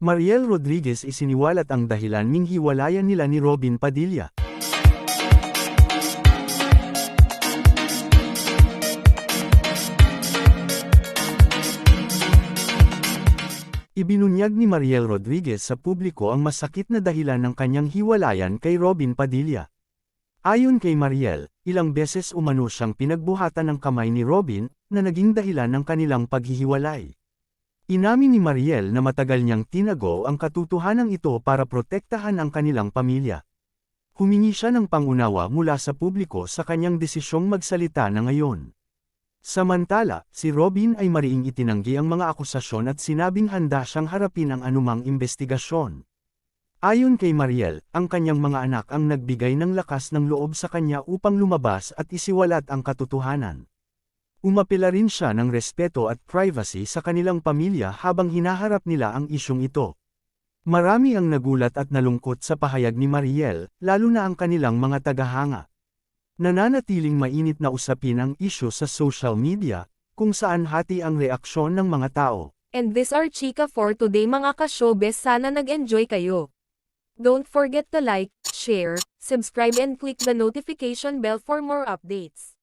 Mariel Rodriguez isiniwalat ang dahilan ning hiwalayan nila ni Robin Padilla. Ibinunyag ni Mariel Rodriguez sa publiko ang masakit na dahilan ng kanyang hiwalayan kay Robin Padilla. Ayon kay Mariel, ilang beses umano siyang pinagbuhatan ng kamay ni Robin, na naging dahilan ng kanilang paghihiwalay. Inamin ni Mariel na matagal niyang tinago ang katotohanan ito para protektahan ang kanilang pamilya. Humingi siya ng pangunawa mula sa publiko sa kanyang desisyong magsalita na ngayon. Samantala, si Robin ay mariing itinanggi ang mga akusasyon at sinabing handa siyang harapin ang anumang investigasyon. Ayon kay Mariel, ang kanyang mga anak ang nagbigay ng lakas ng loob sa kanya upang lumabas at isiwalat ang katotohanan. Umapela rin siya ng respeto at privacy sa kanilang pamilya habang hinaharap nila ang isyong ito. Marami ang nagulat at nalungkot sa pahayag ni Mariel, lalo na ang kanilang mga tagahanga. Nananatiling mainit na usapin ang isyo sa social media, kung saan hati ang reaksyon ng mga tao. And this are Chika for today mga ka-showbiz sana nag-enjoy kayo. Don't forget to like, share, subscribe and click the notification bell for more updates.